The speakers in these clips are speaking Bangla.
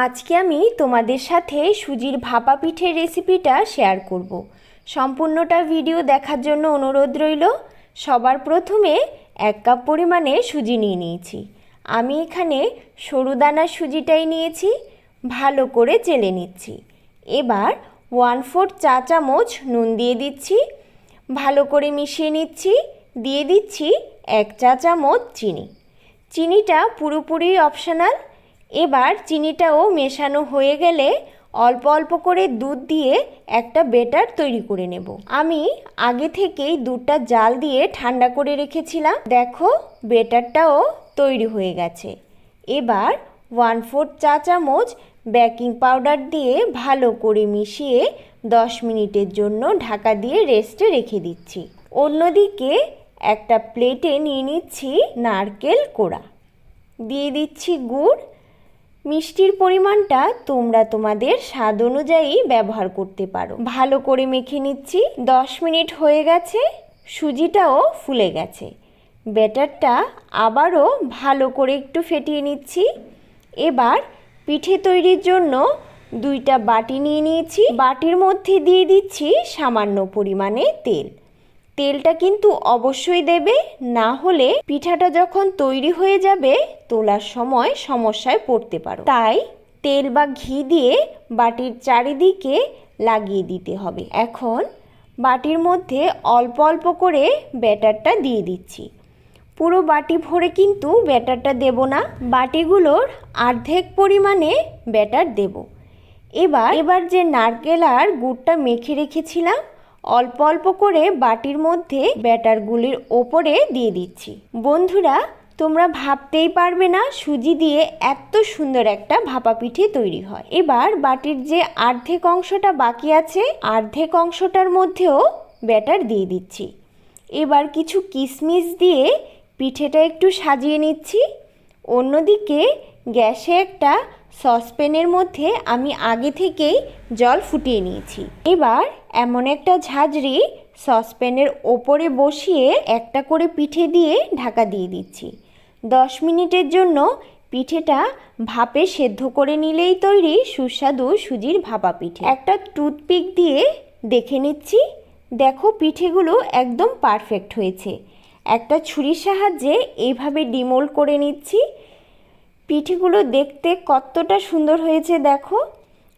আজকে আমি তোমাদের সাথে সুজির ভাপা পিঠের রেসিপিটা শেয়ার করব। সম্পূর্ণটা ভিডিও দেখার জন্য অনুরোধ রইল, সবার প্রথমে এক কাপ পরিমাণে সুজি নিয়ে নিয়েছি। আমি এখানে সরু দানার সুজিটাই নিয়েছি, ভালো করে চেলে নিচ্ছি। এবার ওয়ান ফোর চা চামচ নুন দিয়ে দিচ্ছি, ভালো করে মিশিয়ে নিচ্ছি, দিয়ে দিচ্ছি এক চা চামচ চিনি। চিনিটা পুরোপুরি অপশনাল এবার চিনিটাও মেশানো হয়ে গেলে অল্প অল্প করে দুধ দিয়ে একটা বেটার তৈরি করে নেব। আমি আগে থেকেই দুধটা জাল দিয়ে ঠান্ডা করে রেখেছিলাম। দেখো, বেটারটাও তৈরি হয়ে গেছে। এবার ওয়ান ফোর চা চামচ বেকিং পাউডার দিয়ে ভালো করে মিশিয়ে দশ মিনিটের জন্য ঢাকা দিয়ে রেস্টে রেখে দিচ্ছি। অন্যদিকে একটা প্লেটে নিয়ে নিচ্ছি নারকেল কোড়া। দিয়ে দিচ্ছি গুড় মিষ্টির পরিমাণটা তোমরা তোমাদের স্বাদ অনুযায়ী ব্যবহার করতে পারো। ভালো করে মেখে নিচ্ছি, দশ মিনিট হয়ে গেছে, সুজিটাও ফুলে গেছে। ব্যাটারটা আবারও ভালো করে একটু ফেটিয়ে নিচ্ছি। এবার পিঠে তৈরির জন্য দুইটা বাটি নিয়ে নিয়েছি। বাটির মধ্যে দিয়ে দিচ্ছি সামান্য পরিমাণে তেল। তেলটা কিন্তু অবশ্যই দেবে, না হলে পিঠাটা যখন তৈরি হয়ে যাবে, তোলার সময় সমস্যায় পড়তে পারো। তাই তেল বা ঘি দিয়ে বাটির চারিদিকে লাগিয়ে দিতে হবে। এখন বাটির মধ্যে অল্প অল্প করে ব্যাটারটা দিয়ে দিচ্ছি। পুরো বাটি ভরে কিন্তু ব্যাটারটা দেব না। বাটিগুলোর অর্ধেক পরিমাণে ব্যাটার দেব। এবার এবার যে নারকেল আর গুড়টা মেখে রেখেছিলাম অল্প অল্প করে বাটির মধ্যে ব্যাটারগুলির ওপরে দিয়ে দিচ্ছি। বন্ধুরা, তোমরা ভাবতেই পারবে না সুজি দিয়ে এত সুন্দর একটা ভাপা পিঠে তৈরি হয়। এবার বাটির যে অর্ধেক অংশটা বাকি আছে, অর্ধেক অংশটার মধ্যেও ব্যাটার দিয়ে দিচ্ছি। এবার কিছু কিশমিশ দিয়ে পিঠেটা একটু সাজিয়ে নিচ্ছি। অন্যদিকে গ্যাসে একটা সসপ্যানের মধ্যে আমি আগে থেকেই জল ফুটিয়ে নিয়েছি। এবার এমন একটা ঝাঁঝরি সসপ্যানের ওপরে বসিয়ে একটা করে পিঠে দিয়ে ঢাকা দিয়ে দিচ্ছি। দশ মিনিটের জন্য পিঠেটা ভাপে সেদ্ধ করে নিলেই তৈরি সুস্বাদু সুজির ভাপা পিঠে। একটা টুথপিক দিয়ে দেখে নিচ্ছি। দেখো পিঠেগুলো একদম পারফেক্ট হয়েছে। একটা ছুরির সাহায্যে এইভাবে ডিমোল করে নিচ্ছি। পিঠেগুলো দেখতে কতটা সুন্দর হয়েছে দেখো।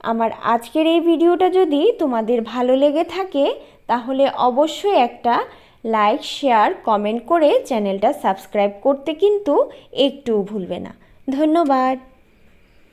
আমার আজকের এই ভিডিওটা যদি তোমাদের ভালো লেগে থাকে, তাহলে অবশ্যই একটা লাইক, শেয়ার, কমেন্ট করে চ্যানেলটা সাবস্ক্রাইব করতে কিন্তু একটু ভুলবে না। ধন্যবাদ।